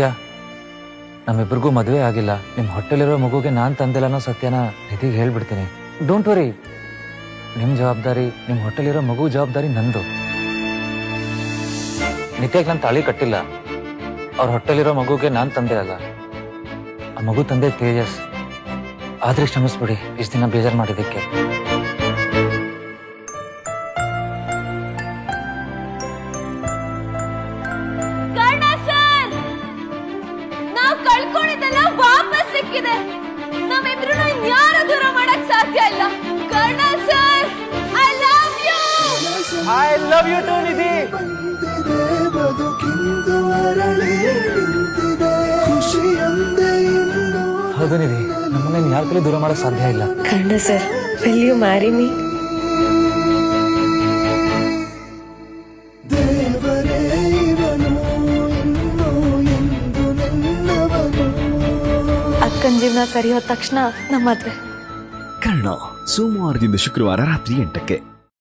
ನಿತ್ಯ ನಮ್ಮಿಬ್ರಿಗೂ ಮದುವೆ ಆಗಿಲ್ಲ. ನಿಮ್ಮ ಹೊಟ್ಟೆಲಿರೋ ಮಗುಗೆ ನಾನು ತಂದಿಲ್ಲ ಅನ್ನೋ ಸತ್ಯನ ನಿಧಿಗೆ ಹೇಳ್ಬಿಡ್ತೀನಿ. ಡೋಂಟ್ ವರಿ ನಿಮ್ಮ ಜವಾಬ್ದಾರಿ ನಿಮ್ಮ ಹೊಟ್ಟೆಲಿರೋ ಮಗು ಜವಾಬ್ದಾರಿ ನಂದು. ನಿತ್ಯಾಗ್ ನಾನು ತಾಳಿ ಕಟ್ಟಿಲ್ಲ. ಅವ್ರ ಹೊಟ್ಟೆಲಿರೋ ಮಗುಗೆ ನಾನು ತಂದೆ ಅಲ್ಲ ಆ ಮಗು ತಂದೆ ತೇಜಸ್. ಆದ್ರೆ ಕ್ಷಮಿಸ್ಬಿಡಿ. ಇಷ್ಟು ದಿನ ಬೇಜಾರು ಮಾಡಿದ್ದಕ್ಕೆ. ಕಳ್ಕೊಂಡಿದ್ದೆಲ್ಲ ವಾಪಸ್ ಸಿಕ್ಕಿದೆ. ನಮ್ಮಿಬ್ರು ಯಾರು ದೂರ ಮಾಡಕ್ ಸಾಧ್ಯ ಇಲ್ಲ. Karna sir I love you I love you too Nidhi. ಹೌದು ನಿಧಿ ನಮ್ಮನ್ನ ಯಾರ ಕಡೆ ದೂರ ಮಾಡಕ್ ಸಾಧ್ಯ ಇಲ್ಲ. Karna sir will you marry me ಅಕ್ಕನ ಜೀವನ ಸರಿ ಹೋದ ತಕ್ಷಣ ನಮ್ಮ ಮದ್ವೆ ಕರ್ಣ ಸೋಮವಾರದಿಂದ ಶುಕ್ರವಾರ ರಾತ್ರಿ ಎಂಟಕ್ಕೆ.